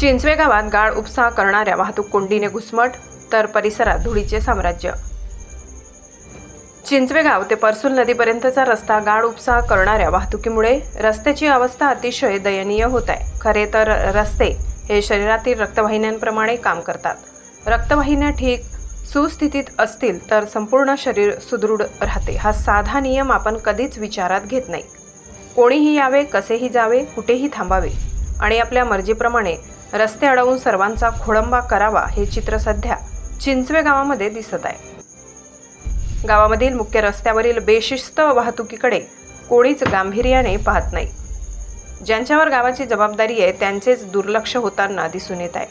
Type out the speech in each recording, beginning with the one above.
चिंचवे गावात गाळ उपसा करणाऱ्या वाहतूक कोंडीने घुसमट तर परिसरात धुळीचे साम्राज्य. चिंचवे गाव ते परसूल नदीपर्यंतचा रस्ता गाळ उपसा करणाऱ्या वाहतुकीमुळे रस्त्याची अवस्था अतिशय दयनीय होत आहे. खरे तर रस्ते हे शरीरातील रक्तवाहिन्यांप्रमाणे काम करतात. रक्तवाहिन्या ठीक सुस्थितीत असतील तर संपूर्ण शरीर सुदृढ राहते हा साधा नियम आपण कधीच विचारात घेत नाही. कोणीही यावे कसेही जावे कुठेही थांबावे आणि आपल्या मर्जीप्रमाणे रस्ते अडवून सर्वांचा खोळंबा करावा हे चित्र सध्या चिंचवे गावामध्ये दिसत आहे. गावामधील मुख्य रस्त्यावरील बेशिस्त वाहतुकीकडे कोणीच गांभीर्याने पाहत नाही. ज्यांच्यावर गावाची जबाबदारी आहे त्यांचेच दुर्लक्ष होताना दिसून येत आहे.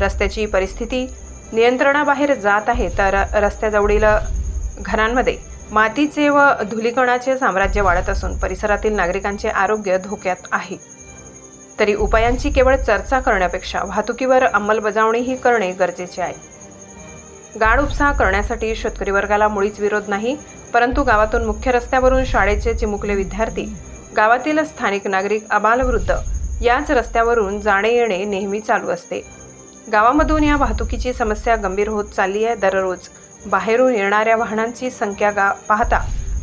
रस्त्याची परिस्थिती नियंत्रणाबाहेर जात आहे तर रस्त्याजवळील घरांमध्ये मातीचे व धुलीकणाचे साम्राज्य वाढत असून परिसरातील नागरिकांचे आरोग्य धोक्यात आहे. तरी उपायांची केवळ चर्चा करण्यापेक्षा वाहतुकीवर अंमलबजावणीही करणे गरजेचे आहे. गाड उपसा करण्यासाठी शेतकरी वर्गाला मुळीच विरोध नाही परंतु गावातून मुख्य रस्त्यावरून शाळेचे चिमुकले विद्यार्थी गावातील स्थानिक नागरिक अबालवृद्ध याच रस्त्यावरून जाणे येणे नेहमी चालू असते. गावामधून या वाहतुकीची समस्या गंभीर होत चालली आहे दररोज. बाहेरून येणाऱ्या वाहनांची संख्या गा पाहता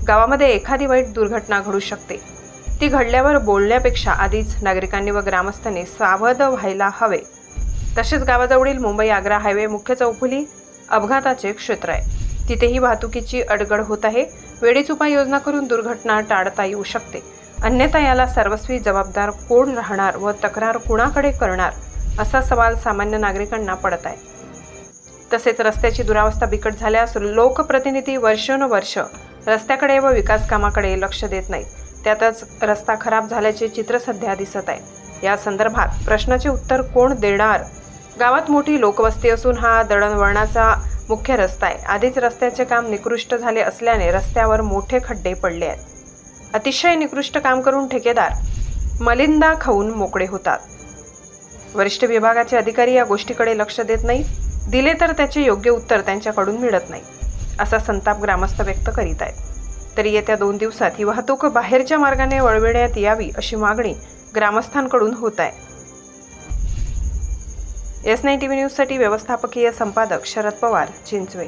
गावामध्ये एखादी वाईट दुर्घटना घडू शकते. ती घडल्यावर बोलण्यापेक्षा आधीच नागरिकांनी व ग्रामस्थांनी सावध व्हायला हवे. तसेच गावाजवळील मुंबई आग्रा हायवे मुख्य चौफुली अपघाताचे क्षेत्र आहे. तिथेही वाहतुकीची अडगड होत आहे. वेळीच उपाययोजना करून दुर्घटना टाळता येऊ शकते. अन्यथा याला सर्वस्वी जबाबदार कोण राहणार व तक्रार कुणाकडे करणार असा सवाल सामान्य नागरिकांना पडत आहे. तसेच रस्त्याची दुरावस्था बिकट झाल्यास लोकप्रतिनिधी वर्षानुवर्ष रस्त्याकडे व विकास कामाकडे लक्ष देत नाहीत. त्यातच रस्ता खराब झाल्याचे चित्र सध्या दिसत आहे. या संदर्भात प्रश्नाचे उत्तर कोण देणार? गावात मोठी लोकवस्ती असून हा दळणवळणाचा मुख्य रस्ता आहे. आधीच रस्त्याचे काम निकृष्ट झाले असल्याने रस्त्यावर मोठे खड्डे पडले आहेत. अतिशय निकृष्ट काम करून ठेकेदार मलिंदा खाऊन मोकळे होतात. वरिष्ठ विभागाचे अधिकारी या गोष्टीकडे लक्ष देत नाही. दिले तर त्याचे योग्य उत्तर त्यांच्याकडून मिळत नाही असा संताप ग्रामस्थ व्यक्त करीत आहेत. तरी येत्या दोन दिवसात ही वाहतूक बाहेरच्या मार्गाने वळविण्यात यावी अशी मागणी ग्रामस्थांकडून होत आहे. एस नाईन टी व्ही न्यूजसाठी व्यवस्थापकीय संपादक शरद पवार चिंचवे.